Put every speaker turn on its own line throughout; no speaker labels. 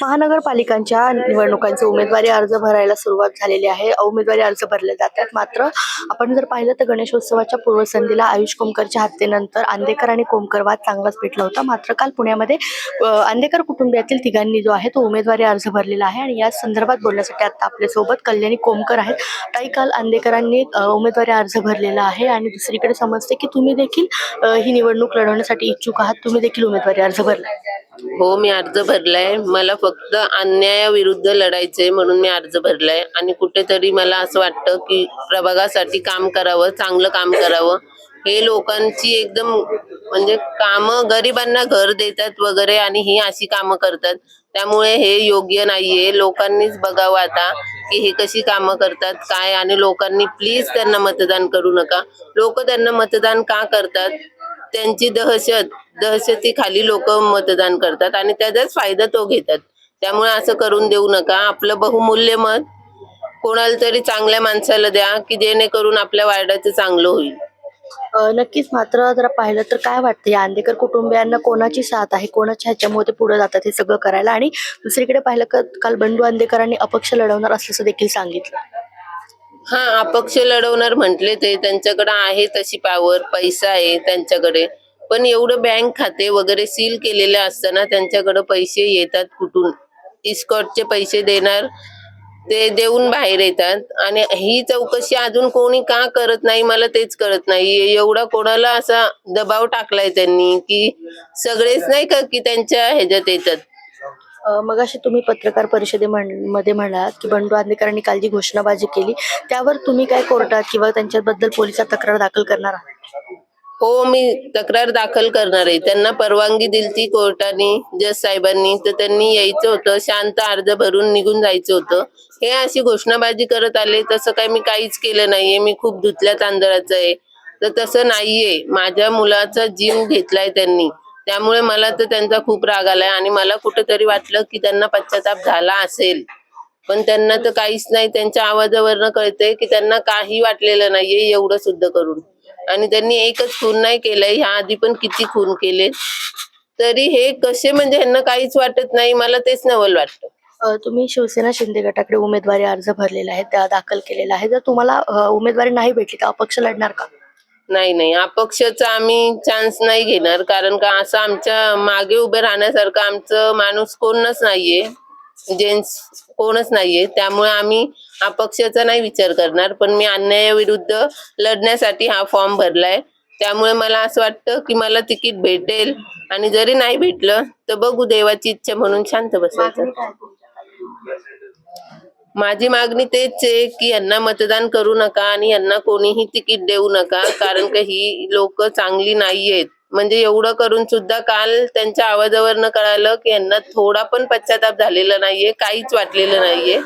महानगरपालिकांच्या निवडणुकांचे उमेदवारी अर्ज भरायला सुरुवात झालेली आहे. उमेदवारी अर्ज भरले जातात. मात्र आपण जर पाहिलं तर गणेशोत्सवाच्या पूर्वसंध्येला आयुष कोमकरच्या हत्येनंतर आंदेकर आणि कोमकर वाद चांगलाच पेटला होता. मात्र काल पुण्यामध्ये आंदेकर कुटुंबियातील तिघांनी जो आहे तो उमेदवारी अर्ज भरलेला आहे आणि या संदर्भात बोलण्यासाठी आता आपल्यासोबत कल्याणी कोमकर आहेत. ताई काल आंदेकरांनी उमेदवारी अर्ज भरलेला आहे आणि दुसरीकडे समजते की तुम्ही देखील ही निवडणूक लढवण्यासाठी इच्छुक आहात. तुम्ही देखील उमेदवारी अर्ज भरला.
हो मी अर्ज भरलाय. मला फक्त अन्यायाविरुद्ध लढायचंय म्हणून मी अर्ज भरलाय. आणि कुठेतरी मला असं वाटतं की प्रभागासाठी काम करावं चांगलं काम करावं. हे लोकांची एकदम म्हणजे कामं गरिबांना घर देतात वगैरे आणि ही अशी कामं करतात. त्यामुळे हे योग्य नाहीये. लोकांनीच बघावं आता की हे कशी कामं करतात काय? आणि लोकांनी प्लीज त्यांना मतदान करू नका. लोक त्यांना मतदान का करतात? त्यांची दहशत दहशतीखाली लोक मतदान करतात आणि त्याचाच फायदा तो घेतात. त्यामुळे असं करून देऊ नका. आपलं बहुमूल्य मत कोणाला तरी चांगल्या माणसाला द्या की जेणेकरून आपल्या वार्डाचं चांगलं होईल.
अ, नक्कीच. मात्र जर पाहिलं तर काय वाटतं या आंदेकर कुटुंबियांना कोणाची साथ आहे? कोणाच्या ह्याच्यामध्ये पुढे जातात हे सगळं करायला? आणि दुसरीकडे पाहिलं का काल बंडू आंदेकरांनी अपक्ष लढवणार असल्याचं देखील सांगितलं.
हा अपक्ष लढवणार म्हटले ते. त्यांच्याकडे आहे तशी पावर पैसा आहे त्यांच्याकडे. पण एवढं बँक खाते वगैरे सील केलेले असताना त्यांच्याकडे पैसे येतात कुठून? इस्कॉटचे पैसे देणार ते देऊन बाहेर येतात. आणि ही चौकशी अजून कोणी का करत नाही मला तेच कळत नाही. एवढा कोणाला असा दबाव टाकलाय त्यांनी की सगळेच नाही का की त्यांच्या ह्याच्यात येतात?
मग अशी तुम्ही पत्रकार परिषदेमध्ये म्हणालात की बंडू आंदेकरांनी काल जी घोषणाबाजी केली त्यावर तुम्ही काय कोर्टात किंवा त्यांच्याबद्दल पोलिसात तक्रार दाखल करणार आहात?
हो मी तक्रार दाखल करणार आहे. त्यांना परवानगी दिली ती कोर्टाने जज साहेबांनी. तर त्यांनी यायचं होतं शांत अर्ज भरून निघून जायचं होतं. हे अशी घोषणाबाजी करत आले तसं काय मी काहीच केलं नाहीये. मी खूप धुतल्या तांदळाचं आहे. तर तसं नाहीये. माझ्या मुलाचा जीव घेतलाय त्यांनी. त्यामुळे मला तर त्यांचा खूप राग आलाय आणि मला कुठेतरी वाटलं की त्यांना पश्चाताप झाला असेल. पण त्यांना तर काहीच नाही त्यांच्या आवाजावरनं कळतंय की त्यांना काही वाटलेलं नाहीये एवढं सुद्धा करून. आणि त्यांनी एकच खून नाही केलंय ह्या आधी पण किती खून केले. तरी हे कसे म्हणजे ह्यांना काहीच वाटत नाही मला तेच नवल वाटतं.
अ, तुम्ही शिवसेना शिंदे गटाकडे उमेदवारी अर्ज भरलेला आहे त्या दाखल केलेला आहे जर तुम्हाला अ, उमेदवारी नाही भेटली तर अपक्ष लढणार का?
नाही नाही. अपक्षाचा आम्ही चान्स नाही घेणार. कारण का असं आमच्या मागे उभे राहण्यासारखं आमचं माणूस कोणच नाहीये. जेंट्स कोणच नाहीये. त्यामुळे आम्ही अपक्षाचा नाही विचार करणार. पण मी अन्यायाविरुद्ध लढण्यासाठी हा फॉर्म भरलाय. त्यामुळे मला असं वाटतं की मला तिकीट भेटेल. आणि जरी नाही भेटलं तर बघू देवाची इच्छा म्हणून शांत बसायचं. माझी मागणी तेच आहे की यांना मतदान करू नका आणि यांना कोणीही तिकीट देऊ नका कारण का ही लोक चांगली नाहीयेत. म्हणजे एवढं करून सुद्धा काल त्यांच्या आवाजावरनं कळालं की यांना थोडा पण पश्चाताप झालेला नाहीये काहीच वाटलेलं नाहीये.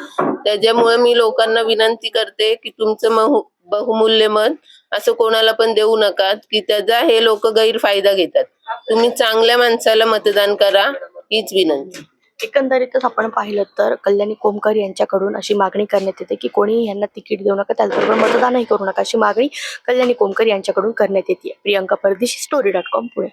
त्याच्यामुळे मी लोकांना विनंती करते की तुमचं बहुमूल्य मत असं कोणाला पण देऊ नका की त्याचा हे लोक गैरफायदा घेतात. तुम्ही चांगल्या माणसाला मतदान करा हीच विनंती.
एकंदरीतच आपण पाहिलं तर कल्याणी कोमकर यांच्याकडून अशी मागणी करण्यात येते की कोणी यांना तिकीट देऊ नका त्याचबरोबर मतदानही करू नका अशी मागणी कल्याणी कोमकर यांच्याकडून करण्यात येते. प्रियंका परदेशी स्टोरी डॉट कॉम पुणे.